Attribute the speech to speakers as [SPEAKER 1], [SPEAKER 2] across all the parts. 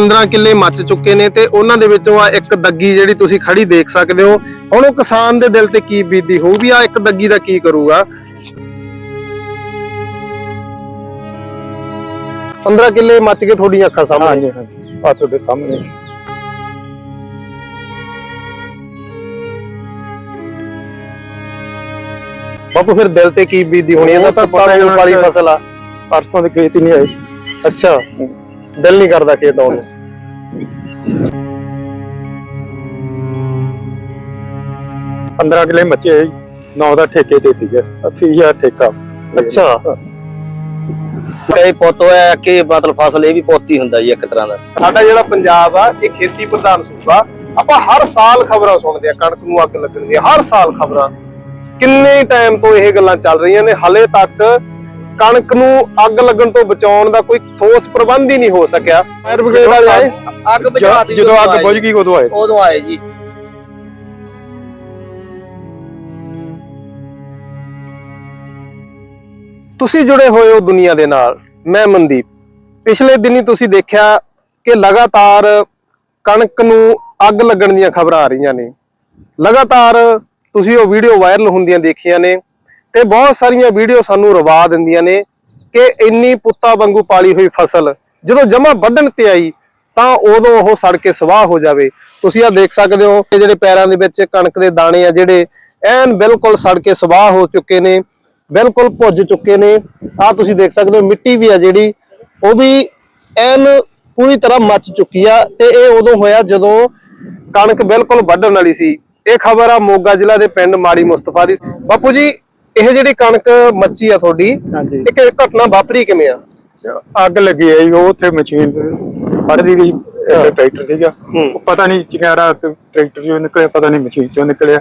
[SPEAKER 1] 15 ਕਿੱਲੇ ਮੱਚ ਚੁੱਕੇ ਨੇ ਤੇ ਉਹਨਾਂ ਦੇ ਵਿੱਚੋਂ ਆ ਇੱਕ ਦੱਗੀ ਜਿਹੜੀ ਤੁਸੀਂ ਖੜੀ ਦੇਖ ਸਕਦੇ ਹੋ। ਹੁਣ ਉਹ ਕਿਸਾਨ ਦੇ ਦਿਲ ਤੇ ਕੀ ਬੀਤਦੀ ਹੋਊ ਵੀ ਆ ਇੱਕ ਦੱਗੀ ਦਾ ਕੀ ਕਰੂਗਾ? 15 ਕਿੱਲੇ ਮੱਚ ਕੇ ਤੁਹਾਡੀਆਂ ਅੱਖਾਂ ਸਾਹਮਣੇ।
[SPEAKER 2] ਹਾਂਜੀ ਹਾਂਜੀ। ਆ ਤੁਹਾਡੇ ਸਾਹਮਣੇ।
[SPEAKER 1] ਬਾਪੂ ਫਿਰ ਦਿਲ ਤੇ ਕੀ ਬੀਤਦੀ ਹੋਣੀ ਇਹਦਾ
[SPEAKER 2] ਤਾਂ
[SPEAKER 1] ਪੱਤਾ
[SPEAKER 2] ਪਤਾ ਹੀ
[SPEAKER 1] ਵੀ ਵਾਲੀ ਫਸਲ ਆ।
[SPEAKER 2] ਪਰਸੋਂ ਦੇ ਖੇਤ ਹੀ ਨਹੀਂ ਆਏ
[SPEAKER 1] ਅੱਛਾ। ਦਿਲ ਨਹੀਂ ਕਰਦਾ ਖੇਤ ਆਉਣ ਨੂੰ।
[SPEAKER 2] 15 ਕਿਲੇ ਮੱਚੇ 9 ਦਾ ਠੇਕੇ ਤੇ ਸੀਗਾ। 80000 ਠੇਕਾ।
[SPEAKER 1] ਅੱਛਾ।
[SPEAKER 3] ਕਈ ਪੁੱਤ ਹੋਇਆ ਕਿ ਮਤਲਬ ਫਸਲ ਇਹ ਵੀ ਪੁੱਤ ਹੁੰਦਾ ਜੀ ਇੱਕ ਤਰ੍ਹਾਂ ਦਾ।
[SPEAKER 1] ਸਾਡਾ ਜਿਹੜਾ ਪੰਜਾਬ ਆ ਇਹ ਖੇਤੀ ਪ੍ਰਧਾਨ ਸੂਬਾ। ਆਪਾਂ ਹਰ ਸਾਲ ਖਬਰਾਂ ਸੁਣਦੇ ਆ ਕਣਕ ਨੂੰ ਅੱਗ ਲੱਗਣ ਦੀਆਂ ਹਰ ਸਾਲ ਖਬਰਾਂ। ਕਿੰਨੇ ਟਾਈਮ ਤੋਂ ਇਹ ਗੱਲਾਂ ਚੱਲ ਰਹੀਆਂ ਨੇ? ਹਲੇ ਤੱਕ ਕਣਕ ਨੂੰ ਅੱਗ ਲੱਗਣ ਤੋਂ ਬਚਾਉਣ ਦਾ ਕੋਈ ਠੋਸ ਪ੍ਰਬੰਧ ਹੀ ਨਹੀਂ ਹੋ ਸਕਿਆ। ਫਾਇਰ ਬ੍ਰਿਗੇਡ ਵਾਲੇ ਆਏ?
[SPEAKER 3] ਅੱਗ ਬੁਝਾਤੀ
[SPEAKER 2] ਜਦੋਂ ਅੱਗ ਬੁਝ ਗਈ ਉਦੋਂ ਆਏ।
[SPEAKER 3] ਉਦੋਂ ਆਏ ਜੀ।
[SPEAKER 1] ਤੁਸੀਂ ਜੁੜੇ ਹੋਏ ਹੋ ਦੁਨੀਆ ਦੇ ਨਾਲ। ਮੈਂ ਮਨਦੀਪ। ਪਿਛਲੇ ਦਿਨੀ ਤੁਸੀਂ ਦੇਖਿਆ ਕਿ ਲਗਾਤਾਰ ਕਣਕ ਨੂੰ ਅੱਗ ਲੱਗਣ ਦੀਆਂ ਖਬਰਾਂ ਆ ਰਹੀਆਂ ਨੇ। ਲਗਾਤਾਰ ਤੁਸੀਂ ਉਹ ਵੀਡੀਓ ਵਾਇਰਲ ਹੁੰਦੀਆਂ ਦੇਖੀਆਂ ਨੇ। ਤੇ ਬਹੁਤ ਸਾਰੀਆਂ ਵੀਡੀਓ ਸਾਨੂੰ ਰਵਾ ਦਿੰਦੀਆਂ ਨੇ ਕਿ ਇੰਨੀ ਪੁੱਤਾ ਵਾਂਗੂ ਪਾਲੀ ਹੋਈ ਫਸਲ, ਜਦੋਂ ਜਮਾ ਵੱਢਣ ਤੇ ਆਈ, ਤਾਂ ਉਦੋਂ ਉਹ ਸੜ ਕੇ ਸਵਾਹ ਹੋ ਜਾਵੇ। ਤੁਸੀਂ ਆ ਦੇਖ ਸਕਦੇ ਹੋ ਕਿ ਜਿਹੜੇ ਪੈਰਾਂ ਦੇ ਵਿੱਚ ਕਣਕ ਦੇ ਦਾਣੇ ਆ ਜਿਹੜੇ, ਐਨ ਬਿਲਕੁਲ ਸੜ ਕੇ ਸਵਾਹ ਹੋ ਚੁੱਕੇ ਨੇ, ਬਿਲਕੁਲ ਭੁੱਜ ਚੁੱਕੇ ਨੇ। ਆ ਤੁਸੀਂ ਦੇਖ ਸਕਦੇ ਹੋ, ਮਿੱਟੀ ਵੀ ਆ ਜਿਹੜੀ, ਉਹ ਵੀ ਐਨ ਪੂਰੀ ਤਰ੍ਹਾਂ ਮੱਚ ਚੁੱਕੀ ਆ ਤੇ ਇਹ ਉਦੋਂ ਹੋਇਆ ਜਦੋਂ ਕਣਕ ਬਿਲਕੁਲ ਵੱਢਣ ਵਾਲੀ ਸੀ। ਇਹ ਖਬਰ ਆ ਮੋਗਾ ਜ਼ਿਲ੍ਹਾ ਦੇ ਪਿੰਡ ਮਾੜੀ ਮੁਸਤਫਾ ਦੀ। ਬਾਪੂ ਜੀ ਇਹ ਜਿਹੜੀ ਕਣਕ ਮੱਚੀ ਆ ਤੁਹਾਡੀ
[SPEAKER 2] ਹਾਂਜੀ।
[SPEAKER 1] ਇੱਕ ਘਟਨਾ ਵਾਪਰੀ ਕਿਵੇਂ ਆ?
[SPEAKER 2] ਅੱਗ ਲੱਗੀ ਆਈ ਉਹ ਉੱਥੇ ਮਸ਼ੀਨ ਫੜਦੀ ਗਈ ਟਰੈਕਟਰ ਸੀਗਾ। ਉਹ ਪਤਾ ਨਹੀਂ ਚਿੰਗਾਰਾ ਟਰੈਕਟਰ ਚੋਂ ਨਿਕਲਿਆ ਪਤਾ ਨਹੀਂ ਮਸ਼ੀਨ ਚੋਂ ਨਿਕਲਿਆ।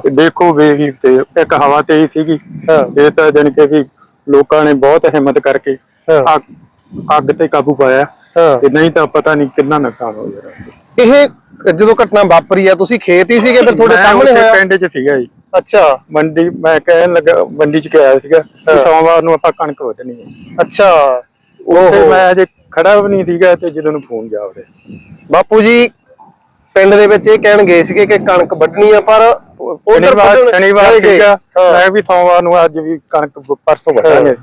[SPEAKER 2] ਤੇ ਦੇਖੋ ਵੇਗੀ ਤੇ ਇੱਕ ਹਵਾ ਸੀਗੀ।
[SPEAKER 1] ਹਾਂ।
[SPEAKER 2] ਇਹ ਤਾਂ ਜਾਣੀ ਕਿ ਵੀ ਲੋਕਾਂ ਨੇ ਬਹੁਤ ਹਿੰਮਤ ਕਰਕੇ। ਅੱਗ- ਤੇ ਕਾਬੂ ਪਾਇਆ। ਤੇ ਨਹੀਂ ਤਾਂ ਪਤਾ ਨਹੀਂ ਕਿੰਨਾ ਨੁਕਸਾਨ ਹੋ ਜਾਣਾ
[SPEAKER 1] ਇਹ ਜਦੋਂ ਘਟਨਾ ਵਾਪਰੀ ਆ ਤੁਸੀਂ ਖੇਤ ਹੀ ਸੀਗੇ ਫਿਰ ਤੁਹਾਡੇ
[SPEAKER 2] ਮੈਂ
[SPEAKER 1] ਸਾਹਮਣੇ
[SPEAKER 2] ਉੱਥੇ
[SPEAKER 1] ਹੋਇਆ?
[SPEAKER 2] ਪਿੰਡ 'ਚ ਸੀਗਾ ਜੀ।
[SPEAKER 1] ਅੱਛਾ।
[SPEAKER 2] ਮੰਡੀ ਮੈਂ ਕਹਿਣ ਲੱਗਾ ਮੰਡੀ 'ਚ ਗਿਆ ਸੀਗਾ ਕਿ
[SPEAKER 1] ਹਾਂ।
[SPEAKER 2] ਸੋਮਵਾਰ ਨੂੰ ਆਪਾਂ ਕਣਕ ਵੱਢਣੀ ਹੈ।
[SPEAKER 1] ਅੱਛਾ।
[SPEAKER 2] ਉੱਥੇ
[SPEAKER 1] ਓਹੋ।
[SPEAKER 2] ਮੈਂ ਅਜੇ ਖੜਾ ਵੀ ਨਹੀਂ ਸੀਗਾ ਤੇ ਜਦੋਂ ਨੂੰ ਫੋਨ ਜਾ ਵੜਿਆ।
[SPEAKER 1] ਬਾਪੂ ਜੀ ਪਿੰਡ ਦੇ ਵਿੱਚ ਇਹ ਕਹਿਣ ਗਏ ਸੀਗੇ ਕਿ ਕਣਕ ਵੱਢਣੀ ਆ ਪਰ ਉਧਰ
[SPEAKER 2] ਸ਼ਨੀਵਾਰ ਸ਼ਨੀਵਾਰ ਸੀਗਾ।
[SPEAKER 1] ਹਾਂ।
[SPEAKER 2] ਮੈਂ ਵੀ ਸੋਮਵਾਰ ਨੂੰ ਅੱਜ ਵੀ ਕਣਕ ਪਰਸੋਂ ਵੱਢਾਂਗੇ।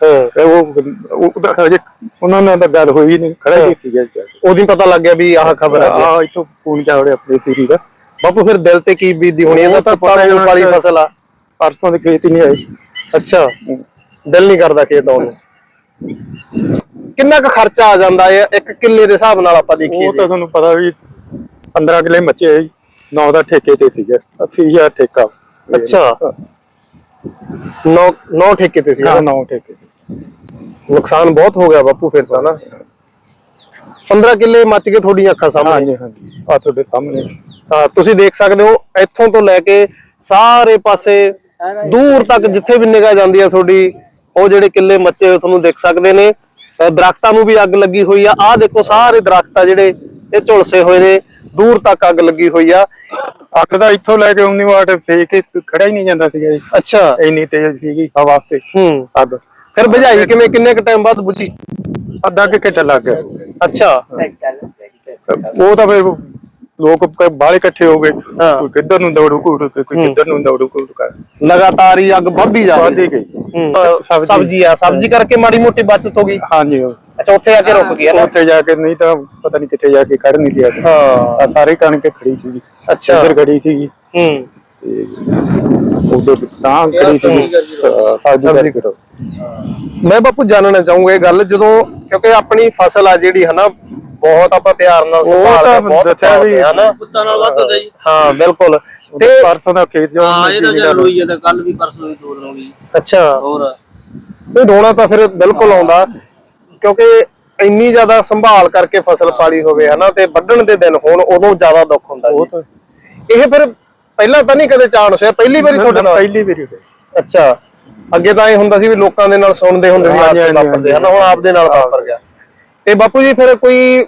[SPEAKER 2] ਤੇ ਉਹ ਉਹ ਤਾਂ ਹਜੇ ਉਹਨਾਂ ਨਾਲ ਤਾਂ ਗੱਲ ਹੋਈ ਨਹੀਂ ਖੜਾ ਹੀ ਸੀਗਾ ਜੀ
[SPEAKER 1] ਉਦੋਂ ਹੀ ਪਤਾ ਲੱਗ ਗਿਆ ਵੀ ਆਹ ਖਬਰ ਆ।
[SPEAKER 2] ਆ ਇਥੋਂ ਫੋਨ ਜਾ ਵੜਿਆ ਆਪਣੀ ਤੀਰੀ ਦਾ।
[SPEAKER 1] ਬਾਪੂ ਫਿਰ ਦਿਲ ਤੇ ਕੀ ਬੀਤਦੀ ਹੋਣੀ ਇਹਦਾ
[SPEAKER 2] ਉਹ ਤਾਂ
[SPEAKER 1] ਪਤਾ
[SPEAKER 2] ਪਤਾ ਹੀ
[SPEAKER 1] ਨਹੀਂ
[SPEAKER 2] ਹੋਣਾ ਕਿ-
[SPEAKER 1] ਫਸਲ ਆ।
[SPEAKER 2] ਪਰਸੋਂ ਦੇ ਖੇਤ ਹੀ ਨਹੀਂ ਆਏ
[SPEAKER 1] ਅੱਛਾ ਦਿਲ ਨਹੀਂ ਕਰਦਾ ਖੇਤ ਆਉਣ ਨੂੰ। ਕਿੰਨਾ ਕੁ ਖਰਚਾ ਆ ਜਾਂਦਾ ਹੈ ਇੱਕ ਕਿੱਲੇ ਦੇ ਹਿਸਾਬ ਨਾਲ ਆਪਾਂ ਦੇਖੀਏ
[SPEAKER 2] ਉਹ
[SPEAKER 1] ਜੀ।
[SPEAKER 2] ਤਾਂ ਤੁਹਾਨੂੰ ਪਤਾ ਵੀ 15 ਕਿਲੇ ਮੱਚੇ ਆਈ 9 ਦਾ ਠੇਕੇ ਤੇ ਸੀਗਾ। 80000 ਠੇਕਾ।
[SPEAKER 1] ਅੱਛਾ। ਨੌ ਨੌ ਠੇਕੇ ਤੇ ਸੀ
[SPEAKER 2] ਹਾਂ
[SPEAKER 1] ਨਾ?
[SPEAKER 2] 9 ਠੇਕੇ ਤੇ।
[SPEAKER 1] ਨੁਕਸਾਨ ਬਹੁਤ ਹੋ ਗਿਆ ਬਾਪੂ ਫਿਰ ਤਾਂ ਨਾ। 15 ਕਿੱਲੇ ਮੱਚ ਕੇ ਤੁਹਾਡੀਆਂ ਅੱਖਾਂ ਸਾਹਮਣੇ।
[SPEAKER 2] ਹਾਂਜੀ ਹਾਂਜੀ। ਆ ਤੁਹਾਡੇ ਸਾਹਮਣੇ।
[SPEAKER 1] ਤਾਂ ਤੁਸੀਂ ਦੇਖ ਸਕਦੇ ਹੋ ਇੱਥੋਂ ਤੋਂ ਲੈ ਕੇ ਸਾਰੇ ਪਾਸੇ ਦੂਰ ਤੱਕ ਜਿੱਥੇ ਵੀ ਨਿਗਾਹ ਜਾਂਦੀ ਆ ਤੁਹਾਡੀ ਉਹ ਜਿਹੜੇ ਕਿੱਲੇ ਮੱਚੇ ਹੋਏ ਤੁਹਾਨੂੰ ਦੇਖ ਸਕਦੇ ਨੇ। ਦਰਖਤਾਂ ਨੂੰ ਵੀ ਅੱਗ ਲੱਗੀ ਹੋਈ ਆ। ਆਹ ਦੇਖੋ ਸਾਰੇ ਦਰਖਤ ਆ ਜਿਹੜੇ ਇਹ ਝੁਲਸੇ ਹੋਏ ਨੇ। ਦੂਰ ਤੱਕ ਅੱਗ ਲੱਗੀ ਹੋਈ ਆ।
[SPEAKER 2] ਅੱਗ ਦਾ ਇੱਥੋਂ ਲੈ ਕੇ 19 ਵਾਟ ਸੇਕ ਖੜਾ ਹੀ ਨਹੀਂ ਜਾਂਦਾ ਸੀਗਾ ਜੀ।
[SPEAKER 1] ਅੱਛਾ।
[SPEAKER 2] ਇੰਨੀ ਤੇਜ਼ ਸੀਗੀ ਹਵਾ ਤੇ
[SPEAKER 1] ਹੂੰ।
[SPEAKER 2] ਅੱਗ।
[SPEAKER 1] ਫਿਰ ਬੁਝਾਈ ਕਿਵੇਂ ਕਿੰਨੇ ਕ ਟਾਈਮ ਬਾਅਦ ਬੁਝੀ
[SPEAKER 2] ਅੱਧਾ ਕਿ ਘੰਟਾ ਲੱਗ ਗਿਆ।
[SPEAKER 1] ਅੱਛਾ।
[SPEAKER 2] ਉਹ ਤਾਂ ਫਿਰ ਲੋਕ ਬਾਹਲੇ ਇਕੱਠੇ ਹੋ ਗਏ।
[SPEAKER 1] ਹਾਂ।
[SPEAKER 2] ਕੋਈ ਕਿੱਧਰ ਨੂੰ ਦੌੜੂ ਘੂਟ ਕੋਈ ਕਿੱਧਰ ਨੂੰ ਦੌੜੂ ਘੂਟ ਕਰ।
[SPEAKER 1] ਲਗਾਤਾਰ ਹੀ ਅੱਗ ਵੱਧਦੀ ਜਾ ਰਹੀ
[SPEAKER 2] ਗਈ।
[SPEAKER 1] ਹੂੰ।
[SPEAKER 2] ਸਬਜ਼ੀ-
[SPEAKER 1] ਸਬਜ਼ੀ ਆ ਸਬਜ਼ੀ ਕਰਕੇ ਮਾੜੀ ਮੋਟੀ ਬਚਤ ਹੋ ਗਈ।
[SPEAKER 2] ਹਾਂਜੀ।
[SPEAKER 1] ਅੱਛਾ ਉੱਥੇ ਆ ਕੇ ਰੁਕ ਹੈ ਨਾ?
[SPEAKER 2] ਉੱਥੇ ਜਾ ਕੇ ਨਹੀਂ ਤਾਂ ਪਤਾ ਨਹੀਂ ਕਿੱਥੇ ਜਾ ਕੇ ਖੜ ਨਹੀਂ ਲਿਆ।
[SPEAKER 1] ਹਾਂ।
[SPEAKER 2] ਸਾਰੇ ਕਣਕ ਖੜੀ ਸੀਗੀ।
[SPEAKER 1] ਅੱਛਾ।
[SPEAKER 2] ਇੱਧਰ ਖੜੀ ਸੀਗੀ।
[SPEAKER 1] ਹੂੰ।
[SPEAKER 2] ਤੇ ਤਾਂ
[SPEAKER 1] ਮੈਂ ਬਾਪੂ ਜਾਣਨਾ ਚਾਹੂੰਗਾ ਇਹ ਗੱਲ ਜਦੋਂ ਕਿਉਂਕਿ ਆਪਣੀ ਫਸਲ ਆ ਜਿਹੜੀ ਹਨਾ ਬਹੁਤ ਆਪਾਂ ਪਿਆਰ ਨਾਲ ਸੰਭਾਲਦੇ
[SPEAKER 2] ਤਾਂ
[SPEAKER 1] ਬਹੁਤ
[SPEAKER 2] ਦੱਸਿਆ
[SPEAKER 1] ਪਾਲਦੇ
[SPEAKER 2] ਵੀ-
[SPEAKER 1] ਹਾਂ ਨਾ
[SPEAKER 3] ਪੁੱਤਾਂ ਨਾਲ ਵੱਧ ਹੁੰਦਾ ਜੀ।
[SPEAKER 1] ਹਾਂ ਬਿਲਕੁਲ।
[SPEAKER 2] ਤੇ
[SPEAKER 1] ਤੇ
[SPEAKER 2] ਪਰਸੋਂ ਦਾ ਖੇਤ ਜੋ
[SPEAKER 3] ਹਾਂ ਇਹ ਤਾਂ ਹੋਈ ਹੈ ਤਾਂ ਕੱਲ ਵੀ ਪਰਸੋਂ ਵੀ ਦੋ ਦਿਨ ਹੋ ਗਈ
[SPEAKER 1] ਅੱਛਾ।
[SPEAKER 3] ਹੋਰ?
[SPEAKER 1] ਇਹ ਰੋਣਾ ਤਾਂ ਫਿਰ ਬਿਲਕੁਲ ਆਉਂਦਾ ਕਿਉਂਕਿ ਇੰਨੀ ਜ਼ਿਆਦਾ ਸੰਭਾਲ ਕਰਕੇ ਫਸਲ ਪਾਲੀ ਹੋਵੇ ਹਨਾ ਤੇ ਵੱਢਣ ਦੇ ਦਿਨ ਹੋਣ ਉਦੋਂ ਜ਼ਿਆਦਾ ਦੁੱਖ ਹੁੰਦਾ ਜੀ।
[SPEAKER 2] ਤਾਂ
[SPEAKER 1] ਇਹ ਫਿਰ ਪਹਿਲਾਂ ਤਾਂ ਨਹੀਂ ਕਦੇ ਚਾਂਸ ਹੋਇਆ? ਪਹਿਲੀ ਵਾਰੀ ਤੁਹਾਡੇ ਨਾਲ?
[SPEAKER 2] ਪਹਿਲੀ ਵਾਰੀ।
[SPEAKER 1] ਅੱਛਾ। ਅੱਗੇ ਤਾਂ ਇਹ ਹੁੰਦਾ ਸੀ ਵੀ ਲੋਕਾਂ ਦੇ ਨਾਲ ਸੁਣਦੇ ਹੁੰਦੇ ਸੀ
[SPEAKER 2] ਹਾਂਜੀ,
[SPEAKER 1] ਵਾਪਰਦੇ। ਹਨਾ ਹੁਣ ਆਪਦੇ ਨਾਲ ਵਾਪਰ ਗਿਆ। ਤੇ ਬਾਪੂ ਜੀ ਫਿਰ ਕੋਈ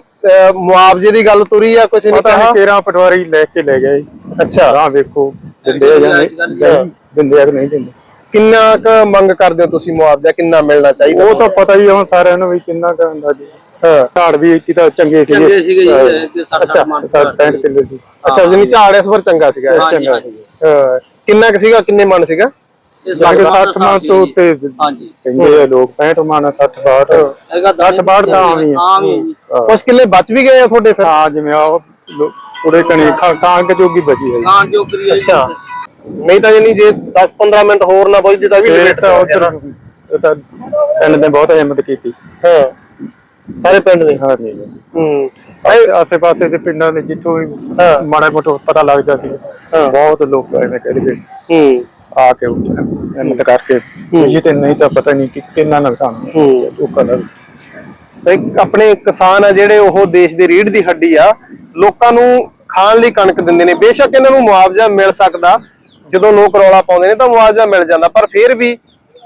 [SPEAKER 1] ਮੁਆਵਜ਼ੇ ਦੀ ਗੱਲ ਤੁਰੀ ਆ ਕਿਸੇ ਨੇ ਕਿਹਾ?
[SPEAKER 2] ਨਹੀਂ 13 ਪਟਵਾਰੀ ਲੈ ਕੇ ਲੈ ਗਏ
[SPEAKER 1] ਅੱਛਾ।
[SPEAKER 2] ਆਹ ਵੇਖੋ ਦਿੰਦੇ ਆ ਜਾਂ ਨਹੀਂ? ਦਿੰਦੇ ਆ ਕਿ ਨਹੀਂ ਦਿੰਦੇ?
[SPEAKER 1] ਕਿੰਨਾ ਕੁ ਮੰਗ ਕਰਦੇ ਹੋ ਤੁਸੀਂ ਮੁਆਵਜ਼ਾ? ਕਿੰਨਾ ਮਿਲਣਾ ਚਾਹੀਦਾ
[SPEAKER 2] ਉਹ ਤਾਂ ਪਤਾ ਹੀ ਹੁਣ ਸਾਰਿਆਂ ਨੂੰ ਵੀ ਕਿੰਨਾ ਕੁ ਹੁੰਦਾ ਜੀ।
[SPEAKER 1] ਹਾਂ।
[SPEAKER 2] ਝਾੜ ਵੀ ਇੱਥੇ ਤਾਂ ਚੰਗੇ ਸੀਗੇ।
[SPEAKER 3] ਚੰਗੇ ਸੀਗੇ ਜੀ
[SPEAKER 2] ਹਾਂ,
[SPEAKER 3] ਤੇ
[SPEAKER 1] ਅੱਛਾ,
[SPEAKER 3] ਮਨ
[SPEAKER 2] ਤਾਂ 65 ਕਿੱਲੇ ਸੀ
[SPEAKER 1] ਅੱਛਾ ਜਨੀ ਝਾੜ ਇਸ ਵਾਰ ਚੰਗਾ ਸੀਗਾ ਇਹ।
[SPEAKER 3] ਹਾਂਜੀ ਹਾਂਜੀ।
[SPEAKER 1] ਹਾਂ। ਕਿੰਨਾ ਕੁ ਸੀਗਾ ਕਿੰਨੇ ਮਣ ਸੀਗਾ?
[SPEAKER 3] ਇਹ
[SPEAKER 2] ਲੱਗੇ
[SPEAKER 3] ਸਾਡਾ
[SPEAKER 2] 60 ਮਣ ਤੋਂ ਉੱਤੇ
[SPEAKER 3] ਹਾਂਜੀ।
[SPEAKER 2] ਕਹਿੰਦੇ ਆ ਲੋਕ 65 ਮਣ 60 62
[SPEAKER 3] ਹੈਗਾ
[SPEAKER 2] 60 62 ਤਾਂ ਆਮ ਹੀ ਆ।
[SPEAKER 3] ਆਮ ਹੀ ਹੈ ਜੀ।
[SPEAKER 1] ਕੁਝ ਕਿੱਲੇ ਬਚ ਵੀ ਗਏ ਆ ਤੁਹਾਡੇ ਫਿਰ?
[SPEAKER 2] ਹਾਂ ਜਿਵੇਂ ਉਹ ਕੁੜੇ ਕਣੀ ਕਾਂਗ ਜੋਗੀ ਬਚੀ ਹੈ
[SPEAKER 3] ਖਾਣ ਜੋਗਰੀ ਹੈ ਜੀ।
[SPEAKER 1] ਅੱਛਾ। ਨਹੀਂ ਤਾਂ ਜਨੀ ਜੇ 10 15 ਮਿੰਟ ਹੋਰ ਨਾ ਬੁਝਦੀ ਤਾਂ ਵੀ
[SPEAKER 2] ਫਿਰ
[SPEAKER 1] ਲੇਟ
[SPEAKER 2] ਤਾਂ
[SPEAKER 1] ਹੋ
[SPEAKER 2] ਉਧਰ ਤਾਂ ਪਿੰਡ ਨੇ ਬਹੁਤ ਹਿੰਮਤ ਕੀਤੀ।
[SPEAKER 1] ਹਾਂ। ਸਾਰੇ ਪਿੰਡ ਦੇ।
[SPEAKER 2] ਹਾਂ ਜੀ
[SPEAKER 1] ਹੂੰ।
[SPEAKER 2] ਆਸੇ ਪਾਸੇ ਦੇ ਪਿੰਡਾਂ ਦੇ ਜਿੱਥੋਂ ਵੀ
[SPEAKER 1] ਹਾਂ।
[SPEAKER 2] ਮਾੜਾ ਮੋਟਾ ਪਤਾ ਲੱਗਦਾ ਸੀ
[SPEAKER 1] ਹਾਂ।
[SPEAKER 2] ਬਹੁਤ ਲੋਕ ਐਵੇਂ ਕਹਿੰਦੇ
[SPEAKER 1] ਹੂੰ।
[SPEAKER 2] ਆ ਕੇ ਹਿੰਮਤ ਕਰਕੇ। ਜੀ ਤੇ ਨਹੀਂ ਤਾਂ ਪਤਾ ਨਹੀਂ ਕਿ ਕਿੰਨਾ ਨੁਕਸਾਨ
[SPEAKER 1] ਹੂੰ।
[SPEAKER 2] ਲੋਕਾਂ ਦਾ
[SPEAKER 1] ਤੇ ਆਪਣੇ ਕਿਸਾਨ ਆ ਜਿਹੜੇ ਉਹ ਦੇਸ਼ ਦੀ ਰੀੜ ਦੀ ਹੱਡੀ ਆ ਲੋਕਾਂ ਨੂੰ ਖਾਣ ਲਈ ਕਣਕ ਦਿੰਦੇ ਨੇ। ਬੇਸ਼ੱਕ ਇਹਨਾਂ ਨੂੰ ਮੁਆਵਜ਼ਾ ਮਿਲ ਸਕਦਾ। ਜਦੋਂ ਲੋਕ ਰੌਲਾ ਪਾਉਂਦੇ ਨੇ ਤਾਂ ਮੁਆਵਜ਼ਾ ਮਿਲ ਜਾਂਦਾ ਪਰ ਫਿਰ ਵੀ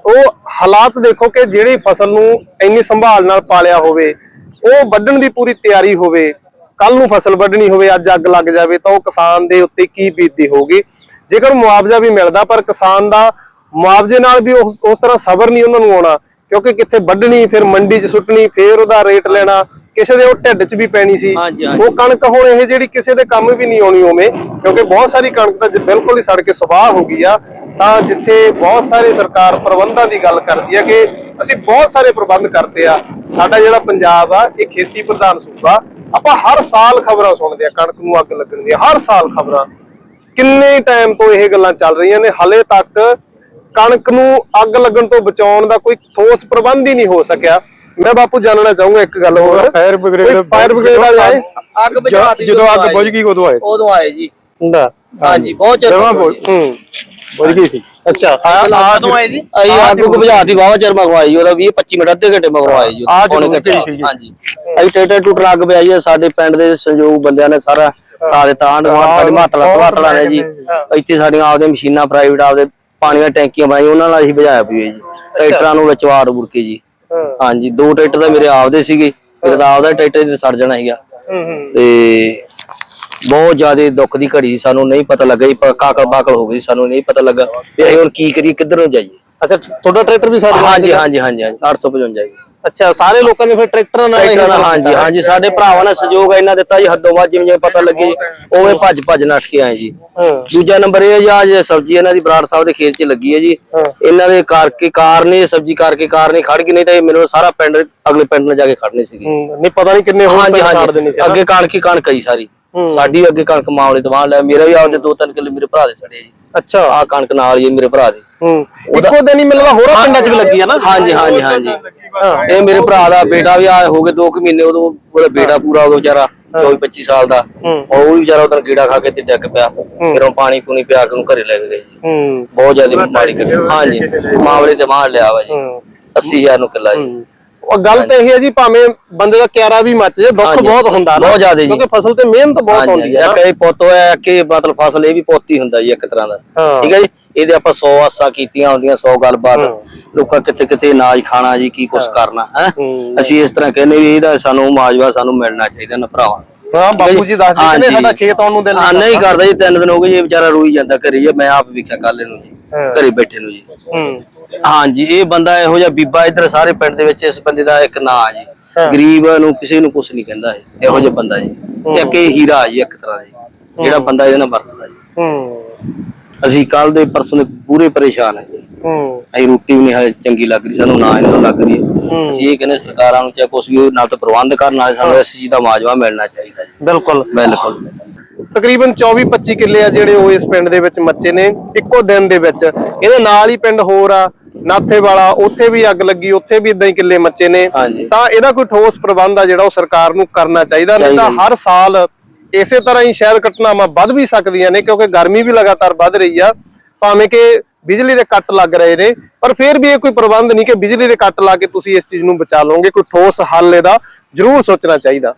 [SPEAKER 1] ਉਹ ਹਾਲਾਤ ਦੇਖੋ ਕਿ ਜਿਹੜੀ ਫਸਲ ਨੂੰ ਇੰਨੀ ਸੰਭਾਲ ਨਾਲ ਪਾਲਿਆ ਹੋਵੇ ਉਹ ਵੱਢਣ ਦੀ ਪੂਰੀ ਤਿਆਰੀ ਹੋਵੇ ਕੱਲ ਨੂੰ ਫਸਲ ਵੱਢਣੀ ਹੋਵੇ ਅੱਜ ਅੱਗ ਲੱਗ ਜਾਵੇ ਤਾਂ ਉਹ ਕਿਸਾਨ ਦੇ ਉੱਤੇ ਕੀ ਬੀਤਦੀ ਹੋਊਗੀ? ਜੇਕਰ ਮੁਆਵਜ਼ਾ ਵੀ ਮਿਲਦਾ ਪਰ ਕਿਸਾਨ ਦਾ ਮੁਆਵਜ਼ੇ ਨਾਲ ਵੀ ਉਸ ਉਸ ਤਰ੍ਹਾਂ ਸਬਰ ਨਹੀਂ ਉਹਨਾਂ ਨੂੰ ਆਉਣਾ ਕਿਉਂਕਿ ਕਿੱਥੇ ਵੱਢਣੀ ਫਿਰ ਮੰਡੀ 'ਚ ਸੁੱਟਣੀ ਫਿਰ ਉਹਦਾ ਰੇਟ ਲੈਣਾ ਕਿਸੇ ਦੇ ਉਹ ਢਿੱਡ 'ਚ ਵੀ ਪੈਣੀ ਸੀ। ਉਹ ਕਣਕ ਹੁਣ ਇਹ ਜਿਹੜੀ ਕਿਸੇ ਦੇ ਕੰਮ ਵੀ ਨਹੀਂ ਆਉਣੀ ਉਵੇਂ ਕਿਉਂਕਿ ਬਹੁਤ ਸਾਰੀ ਕਣਕ ਤਾਂ ਬਿਲਕੁਲ ਹੀ ਸੜ ਕੇ ਸੁਆਹ ਹੋ ਗਈ ਆ। ਤਾਂ ਜਿੱਥੇ ਬਹੁਤ ਸਾਰੇ ਸਰਕਾਰ ਪ੍ਰਬੰਧਾਂ ਦੀ ਗੱਲ ਕਰਦੀ ਆ ਕਿ ਅਸੀਂ ਬਹੁਤ ਸਾਰੇ ਪ੍ਰਬੰਧ ਕਰਦੇ ਆ ਸਾਡਾ ਜਿਹੜਾ ਪੰਜਾਬ ਆ ਇਹ ਖੇਤੀ ਪ੍ਰਧਾਨ ਸੂਬਾ ਆਪਾਂ ਹਰ ਸਾਲ ਖਬਰਾਂ ਸੁਣਦੇ ਆ ਕਣਕ ਨੂੰ ਅੱਗ ਲੱਗਣ ਦੀਆਂ ਹਰ ਸਾਲ ਖਬਰਾਂ। ਕਿੰਨੇ ਟਾਈਮ ਤੋਂ ਇਹ ਗੱਲਾਂ ਚੱਲ ਰਹੀਆਂ ਨੇ ਹਲੇ ਤੱਕ ਕਣਕ ਨੂੰ ਅੱਗ ਲੱਗਣ ਤੋਂ ਬਚਾਉਣ ਦਾ ਕੋਈ ਠੋਸ ਪ੍ਰਬੰਧ ਹੀ ਨਹੀਂ ਹੋ ਸਕਿਆ। ਮੈਂ ਬਾਪੂ ਜਾਣਨਾ ਚਾਹੂੰਗਾ ਇੱਕ ਗੱਲ ਹੋਰ।
[SPEAKER 2] ਫਾਇਰ ਬ੍ਰਿਗੇਡ
[SPEAKER 1] ਫਾਇਰ ਬ੍ਰਿਗੇਡ ਵਾਲੇ ਆਏ?
[SPEAKER 3] ਅੱਗ ਬੁਝਾਤੀ
[SPEAKER 2] ਜਦੋਂ ਅੱਗ ਬੁਝ ਗਈ ਉਦੋਂ ਆਏ।
[SPEAKER 3] ਉਦੋਂ ਆਏ ਜੀ। ਹਾਂਜੀ ਬਹੁਤ ਚਿਰ
[SPEAKER 2] ਜਮਾਂ
[SPEAKER 3] ਮਗਰੋਂ
[SPEAKER 2] ਬੁਝ-
[SPEAKER 1] ਹੂੰ
[SPEAKER 2] ਬੁਝ ਗਈ ਸੀ।
[SPEAKER 1] ਅੱਛਾ
[SPEAKER 3] ਕਦੋਂ ਆਏ ਜੀ ਅਸੀਂ ਅੱਗ ਨੂੰ ਬੁਝਾਤੀ ਬਾਵਾ ਚਿਰ ਮਗਵਾਈ ਜੀ ਉਹਦਾ 20 25 ਮਿੰਟ ਅੱਧੇ ਘੰਟੇ ਮਗਵਾਈ ਜੀ
[SPEAKER 2] ਆਹ
[SPEAKER 3] ਪੌਣੇ
[SPEAKER 2] ਜ਼ਰੂਰ
[SPEAKER 3] ਘੰਟੇ
[SPEAKER 2] ਗਈ ਸੀਗੀ।
[SPEAKER 3] ਹਾਂਜੀ। ਅਸੀਂ ਟੇਟਰ ਟੂਟਰ ਅੱਗ ਪਿਆਈ ਹੈ ਸਾਡੇ ਪਿੰਡ ਦੇ ਸੰਯੋਗ ਬੰਦਿਆਂ ਨੇ ਸਾਰਾ ਸਾਥ ਦਿੱਤਾ ਆਂਢ ਗੁਆਂਢ ਸਾਡੀ ਮਾਤਲਾ
[SPEAKER 2] ਬਹੁਤ
[SPEAKER 3] ਤਵਾਤਲਾ ਨੇ ਜੀ। ਇੱਥੇ ਸਾਡੀਆਂ ਆਪਦੇ ਮਸ਼ੀਨਾਂ ਪ੍ਰਾਈਵੇਟ ਆਪਦੇ ਪਾਣੀ ਦੀਆਂ ਟੈਂਕੀਆਂ ਬਣਾਈ ਉਹਨਾਂ ਨਾਲ ਅਸੀਂ ਬੁਝਾਇਆ ਪਈ ਹੈ ਜੀ ਟਰੈਕਟਰਾਂ ਨੂੰ ਵਿੱਚ ਵਾੜ ਬੁੜ ਕੇ ਜੀ। ਹਾਂਜੀ ਦੋ ਟਰੈਕਟਰ ਤਾਂ ਮੇਰੇ ਆਪਦੇ ਸੀਗੇ ਇੱਕ ਤਾਂ ਆਪਦਾ ਟਰੈਕਟਰ ਸੜ ਜਾਣਾ ਸੀਗਾ। ਤੇ ਬਹੁਤ ਜ਼ਿਆਦਾ ਦੁੱਖ ਦੀ ਘੜੀ ਸੀ, ਸਾਨੂੰ ਨਹੀਂ ਪਤਾ ਲੱਗਾ ਜੀ ਕਾਕਲ ਬਾਕਲ ਹੋ ਗਈ ਸਾਨੂੰ ਨਹੀਂ ਪਤਾ ਲੱਗਾ ਵੀ ਅਸੀਂ ਹੁਣ ਕੀ ਕਰੀਏ ਕਿੱਧਰ ਨੂੰ ਜਾਈਏ
[SPEAKER 1] ਅੱਛਾ ਤੁਹਾਡਾ ਟਰੈਕਟਰ ਵੀ ਸਾਡੇ ਨਾਲ
[SPEAKER 3] ਹਾਂਜੀ? ਹਾਂਜੀ ਹਾਂਜੀ ਹਾਂਜੀ 855 ਜੀ
[SPEAKER 1] ਅੱਛਾ ਸਾਰੇ ਲੋਕਾਂ ਨੇ ਫਿਰ ਟਰੈਕਟਰਾਂ ਨਾਲ
[SPEAKER 3] ਨਾਲ ਹਾਂਜੀ। ਹਾਂਜੀ ਸਾਡੇ ਭਰਾਵਾਂ ਨੇ ਸਹਿਯੋਗ ਇੰਨਾ ਦਿੱਤਾ ਜੀ ਹੱਦੋਂ ਵੱਧ ਜਿਵੇਂ ਪਤਾ ਲੱਗੇ ਉਵੇਂ ਭੱਜ ਭੱਜ ਨੱਠ ਕੇ ਆਏ ਜੀ ਦੂਜਾ ਨੰਬਰ ਇਹ ਜੀ ਆ ਜੇ ਸਬਜ਼ੀ ਇਹਨਾਂ ਦੀ ਬਰਾੜ ਸਾਹਿਬ ਦੇ ਖੇਤ 'ਚ ਲੱਗੀ ਹੈ ਜੀ। ਇਹਨਾਂ ਦੇ ਕਰਕੇ ਕਾਰਨ ਇਹ ਸਬਜ਼ੀ ਕਰਕੇ ਕਾਰਨ ਹੀ ਖੜ ਗਈ ਨਹੀਂ ਤਾਂ ਇਹ ਮੈਨੂੰ ਸਾਰਾ ਪਿੰਡ ਅਗਲੇ ਪਿੰਡ ਨੂੰ ਜਾ ਕੇ ਖੜਨੀ ਸੀਗੀ
[SPEAKER 1] ਨਹੀਂ ਪਤਾ ਨਹੀਂ ਕਿੰਨੇ ਹੋਰ ਛੱਡ ਦੇਣੀ ਸੀ?
[SPEAKER 3] ਅੱਗੇ ਕਣਕ ਹੀ ਕਣਕ ਆਈ ਸਾਰੀ। ਸਾਡੀ ਅੱਗੇ ਕਣਕ ਮਾਵਲੇ ਦਵਾਨ ਲੈ ਮੇਰਾ ਵੀ ਆਪਦੇ ਦੋ ਤਿੰਨ ਕਿੱਲੇ ਮੇਰੇ ਭਰਾ ਦੇ ਸੜੇ ਜੀ।
[SPEAKER 1] ਅੱਛਾ।
[SPEAKER 3] ਆ ਕਣਕ ਨਾਲ ਹੀ ਮੇਰੇ ਭਰਾ ਦੀ।
[SPEAKER 1] ਹੂੰ। ਇੱਕੋ ਦਿਨ ਹੀ ਮਿਲਦਾ ਹੋਰਾਂ ਪਿੰਡਾਂ 'ਚ ਵੀ ਲੱਗੀ ਆ ਨਾ?
[SPEAKER 3] ਹਾਂਜੀ ਹਾਂਜੀ ਹਾਂਜੀ। ਇਹ ਮੇਰੇ ਭਰਾ ਦਾ ਬੇਟਾ ਵੀ ਆ ਹੋ ਗਏ 2 ਮਹੀਨੇ ਉਦੋਂ ਉਹਦਾ ਬੇਟਾ ਪੂਰਾ ਉਦੋਂ ਵਿਚਾਰਾ 24 25 ਸਾਲ ਦਾ। ਉਹ ਵੀ ਵਿਚਾਰਾ ਉਦੋਂ ਕੀੜਾ ਖਾ ਕੇ ਤੇ ਡਿੱਗ ਪਿਆ। ਫਿਰ ਉਹ ਪਾਣੀ ਪੂਣੀ ਪਿਆ ਕੇ ਉਹਨੂੰ ਘਰੇ ਲੈ ਕੇ ਗਏ ਬਹੁਤ ਜ਼ਿਆਦਾ ਮਾੜੀ ਕਰ ਹਾਂਜੀ। ਮਾਵਲੇ ਤੇ ਮਾਰ ਲਿਆ ਵਾ ਜੀ।
[SPEAKER 1] ਹੂੰ।
[SPEAKER 3] 80000 ਨੂੰ ਕਿੱਲਾ ਜੀ।
[SPEAKER 1] ਉਹ ਗੱਲ ਤਾਂ ਇਹ ਹੈ ਜੀ ਭਾਵੇਂ ਬੰਦੇ ਦਾ ਕਿਆਰਾ ਵੀ ਮੱਚ ਜੇ ਦੁੱਖ
[SPEAKER 3] ਹਾਂਜੀ।
[SPEAKER 1] ਬਹੁਤ ਹੁੰਦਾ ਨਾ
[SPEAKER 3] ਬਹੁਤ ਜ਼ਿਆਦਾ ਜੀ।
[SPEAKER 1] ਕਿਉਂਕਿ ਫਸਲ ਤੇ ਮਿਹਨਤ ਬਹੁਤ ਹੁੰਦੀ ਹੈ
[SPEAKER 3] ਇਹ ਪੁੱਤ ਹੋਇਆ ਕਿ ਮਤਲਬ ਫਸਲ ਇਹ ਵੀ ਪੋਤੀ ਹੁੰਦਾ ਜੀ ਇੱਕ ਤਰ੍ਹਾਂ ਦਾ
[SPEAKER 1] ਹਾਂ।
[SPEAKER 3] ਠੀਕ ਹੈ ਜੀ ਇਹਦੇ ਆਪਾਂ 100 ਆਸਾਂ ਕੀਤੀਆਂ ਹੁੰਦੀਆਂ 100 ਗੱਲਬਾਤ। ਲੋਕਾਂ ਕਿੱਥੇ ਕਿੱਥੇ ਅਨਾਜ ਖਾਣਾ ਜੀ ਕੀ ਕੁਛ ਕਰਨਾ ਹੈ
[SPEAKER 1] ਹੂੰ।
[SPEAKER 3] ਅਸੀਂ ਇਸ ਤਰ੍ਹਾਂ ਕਹਿੰਦੇ ਵੀ ਇਹਦਾ ਸਾਨੂੰ ਮਾਜਵਾ ਸਾਨੂੰ ਮਿਲਣਾ ਚਾਹੀਦਾ ਨਾ ਭਰਾਵਾਂ
[SPEAKER 1] ਹਾਂ ਬਾਪੂ ਜੀ ਦੱਸਦੇ ਕਹਿੰਦੇ
[SPEAKER 3] ਹਾਂਜੀ।
[SPEAKER 1] ਸਾਡਾ ਖੇਤ ਆਉਣ ਨੂੰ ਦਿਲ
[SPEAKER 3] ਹਾਂ ਨਹੀਂ ਕਰਦਾ। ਜੀ ਤਿੰਨ ਦਿਨ ਹੋ ਗਏ ਜੀ ਇਹ ਵਿਚਾਰਾ ਰੋਈ ਜਾਂਦਾ ਘਰੇ ਜੀ ਮੈਂ ਆਪ ਵੇਖਿਆ ਕੱਲ ਇਹਨੂੰ ਜੀ
[SPEAKER 1] ਹਾਂ।
[SPEAKER 3] ਘਰੇ ਬੈਠੇ ਨੂੰ ਜੀ।
[SPEAKER 1] ਹੂੰ।
[SPEAKER 3] ਇਹ ਬੰਦਾ ਇਹੋ ਜਿਹਾ ਬੀਬਾ ਇੱਧਰ ਸਾਰੇ ਪਿੰਡ ਦੇ ਵਿੱਚ ਇਸ ਬੰਦੇ ਦਾ ਇੱਕ ਨਾਂ ਜੀ। ਗਰੀਬ ਨੂੰ ਕਿਸੇ ਨੂੰ ਕੁਝ ਨਹੀਂ ਕਹਿੰਦਾ ਇਹ ਇਹੋ ਜਿਹਾ ਬੰਦਾ ਜੀ। ਤੇ ਇਹ ਹੀਰਾ ਜੀ ਇੱਕ ਤਰ੍ਹਾਂ ਦਾ ਜਿਹੜਾ ਬੰਦਾ ਇਹਦੇ ਨਾਲ ਵਰਤਦਾ ਜੀ।
[SPEAKER 1] ਹੂੰ।
[SPEAKER 3] ਅਸੀਂ ਕੱਲ ਦੇ ਪਰਸੋਂ ਦੇ ਪੂਰੇ ਪਰੇਸ਼ਾਨ ਹੈ ਜੀ
[SPEAKER 1] ਹੂੰ।
[SPEAKER 3] ਅਸੀਂ ਰੋਟੀ ਵੀ ਨਹੀਂ ਹਾਲੇ ਚੰਗੀ ਲੱਗ ਰਹੀ ਸਾਨੂੰ ਨਾ ਇਹਨਾਂ ਲੱਗ ਰਹੀ ਹੂੰ। ਅਸੀਂ ਇਹ ਕਹਿੰਦੇ ਸਰਕਾਰਾਂ ਨੂੰ ਚਾਹੇ ਕੁਛ ਵੀ ਨਾਲ ਤਾਂ ਪ੍ਰਬੰਧ ਕਰਨ ਨਾਲ ਸਾਨੂੰ ਇਸ ਚੀਜ਼ ਦਾ ਮਾਜਵਾ ਮਿਲਣਾ ਚਾਹੀਦਾ ਜੀ।
[SPEAKER 1] ਬਿਲਕੁਲ।
[SPEAKER 3] ਬਿਲਕੁਲ।
[SPEAKER 1] ਤਕਰੀਬਨ 24 25 ਕਿੱਲੇ ਆ ਜਿਹੜੇ ਉਹ ਇਸ ਪਿੰਡ ਦੇ ਵਿੱਚ ਮੱਚੇ ਨੇ ਇੱਕੋ ਦਿਨ ਦੇ ਵਿੱਚ। ਇਹਦੇ ਨਾਲ ਹੀ ਪਿੰਡ ਹੋਰ ਆ ਨਾਥੇ ਵਾਲਾ ਉੱਥੇ ਵੀ ਅੱਗ ਲੱਗੀ ਉੱਥੇ ਵੀ ਇਦਾਂ ਹੀ ਕਿੱਲੇ ਮੱਚੇ ਨੇ।
[SPEAKER 3] ਹਾਂਜੀ।
[SPEAKER 1] ਤਾਂ ਇਹਦਾ ਕੋਈ ਠੋਸ ਪ੍ਰਬੰਧ ਆ ਜਿਹੜਾ ਉਹ ਸਰਕਾਰ ਨੂੰ ਕਰਨਾ ਚਾਹੀਦਾ ਨਹੀਂ ਤਾਂ
[SPEAKER 3] ਚਾਹੀਦਾ
[SPEAKER 1] ਹਰ ਸਾਲ ਇਸੇ ਤਰ੍ਹਾਂ ਹੀ ਸ਼ਾਇਦ ਘਟਨਾਵਾਂ ਵੱਧ ਵੀ ਸਕਦੀਆਂ ਨੇ, ਕਿਉਂਕਿ ਗਰਮੀ ਵੀ ਲਗਾਤਾਰ ਵੱਧ ਰਹੀ ਆ, ਭਾਵੇਂ ਕਿ ਬਿਜਲੀ ਦੇ ਕੱਟ ਲੱਗ ਰਹੇ ਨੇ, ਪਰ ਫਿਰ ਵੀ ਇਹ ਕੋਈ ਪ੍ਰਬੰਧ ਨਹੀਂ ਕਿ ਬਿਜਲੀ ਦੇ ਕੱਟ ਲਾ ਕੇ ਤੁਸੀਂ ਇਸ ਚੀਜ਼ ਨੂੰ ਬਚਾ ਲਓਗੇ, ਕੋਈ ਠੋਸ ਹੱਲ ਇਹਦਾ ਜ਼ਰੂਰ ਸੋਚਣਾ ਚਾਹੀਦਾ।